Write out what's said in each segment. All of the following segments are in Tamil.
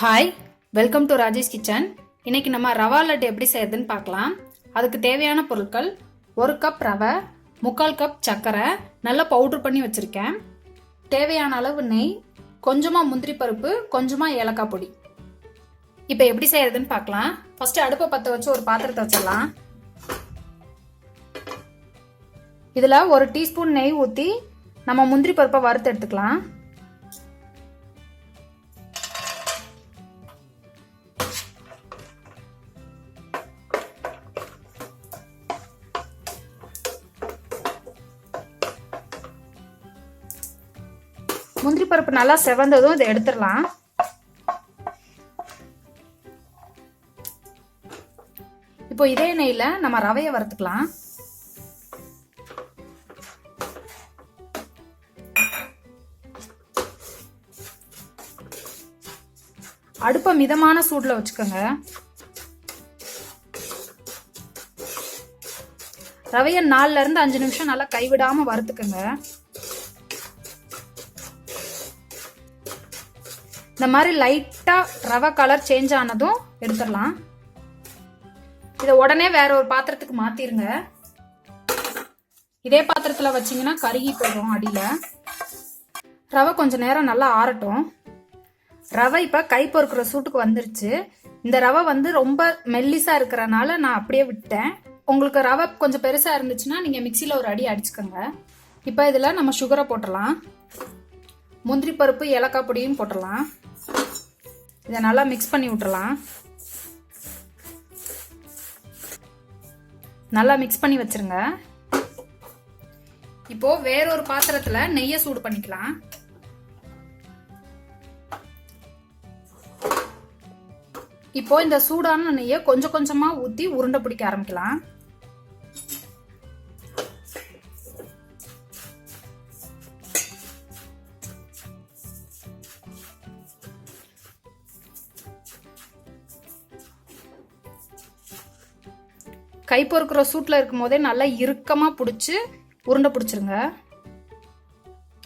Hi welcome to Rajesh kitchen இன்னைக்கு நம்ம ரவா லட்டு எப்படி செய்யறதுன்னு பார்க்கலாம். அதுக்கு தேவையான பொருட்கள் ஒரு கப் ரவை முக்கால் கப் சர்க்கரை நல்லா பவுட்ரு பண்ணி வச்சுருக்கேன். தேவையான அளவு நெய் கொஞ்சமாக முந்திரி பருப்பு கொஞ்சமாக ஏலக்காய் பொடி. இப்போ எப்படி செய்யறதுன்னு பார்க்கலாம். ஃபஸ்ட்டு அடுப்பை பற்ற வச்சு ஒரு பாத்திரத்தை வச்சிடலாம். இதில் ஒரு டீஸ்பூன் நெய் ஊற்றி நம்ம முந்திரி பருப்பை வறுத்து எடுத்துக்கலாம். முந்திரி பருப்பு நல்லா செவந்ததும் இதை எடுத்துடலாம். இப்போ இதே நெய்யில் நம்ம ரவையை வறுத்துக்கலாம். அடுப்பை மிதமான சூடுல வச்சுக்கோங்க. ரவையை நாலுலேருந்து அஞ்சு நிமிஷம் நல்லா கைவிடாம வறுத்துக்கோங்க. இந்த மாதிரி லைட்டாக ரவை கலர் சேஞ்ச் ஆனதும் எடுத்துடலாம். இதை உடனே வேற ஒரு பாத்திரத்துக்கு மாற்றிருங்க இதே பாத்திரத்தில் வச்சிங்கன்னா கருகி போயிடும் அடியில். ரவை கொஞ்சம் நேரம் நல்லா ஆறட்டும். ரவை இப்போ கை பொறுக்கிற சூட்டுக்கு வந்துருச்சு. இந்த ரவை வந்து ரொம்ப மெல்லிஸாக இருக்கிறனால நான் அப்படியே விட்டேன். உங்களுக்கு ரவை கொஞ்சம் பெருசாக இருந்துச்சுன்னா நீங்கள் மிக்சியில் ஒரு அடி அடிச்சுக்கோங்க. இப்போ இதில் நம்ம சுகரை போட்டுடலாம். முந்திரி பருப்பு ஏலக்காய் பொடியும் போட்டுடலாம். இதை நல்லா மிக்ஸ் பண்ணி விட்டுறலாம். நல்லா மிக்ஸ் பண்ணி வச்சிருங்க. இப்போ வேறொரு பாத்திரத்துல நெய்யை சூடு பண்ணிக்கலாம். இப்போ இந்த சூடான நெய்யை கொஞ்சம் கொஞ்சமா ஊத்தி உருண்டை பிடிக்க ஆரம்பிக்கலாம். கை பொறுக்கிற சூட்டில் இருக்கும் போதே நல்லா இறுக்கமாக பிடிச்சி உருண்டை பிடிச்சிருங்க.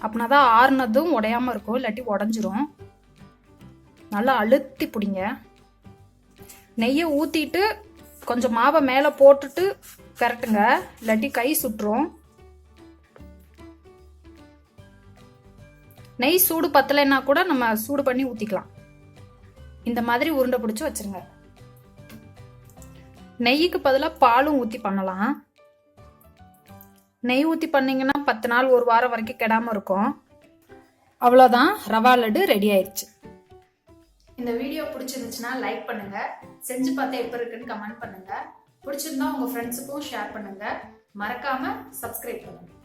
அப்படின்னா தான் ஆறுனதும் உடையாம இருக்கும் இல்லாட்டி உடஞ்சிரும். நல்லா அழுத்தி பிடிங்க. நெய்யை ஊற்றிட்டு கொஞ்சம் மாவை மேலே போட்டுட்டு கரெக்டுங்க இல்லாட்டி கை சுட்டுரும். நெய் சூடு பத்தலைன்னா கூட நம்ம சூடு பண்ணி ஊற்றிக்கலாம் இந்த மாதிரி உருண்டை பிடிச்சி வச்சிருங்க. நெய்க்கு பதிலாக பாலும் ஊற்றி பண்ணலாம். நெய் ஊற்றி பண்ணிங்கன்னா பத்து நாள் ஒரு வாரம் வரைக்கும் கெடாமல் இருக்கும். அவ்வளோதான் ரவா லட்டு ரெடி ஆயிடுச்சு இந்த வீடியோ பிடிச்சிருந்துச்சுன்னா லைக் பண்ணுங்கள் செஞ்சு பார்த்தா எப்படி இருக்குன்னு கமெண்ட் பண்ணுங்கள் பிடிச்சிருந்தா உங்கள் ஃப்ரெண்ட்ஸுக்கும் ஷேர் பண்ணுங்கள் மறக்காமல் சப்ஸ்கிரைப் பண்ணுங்கள்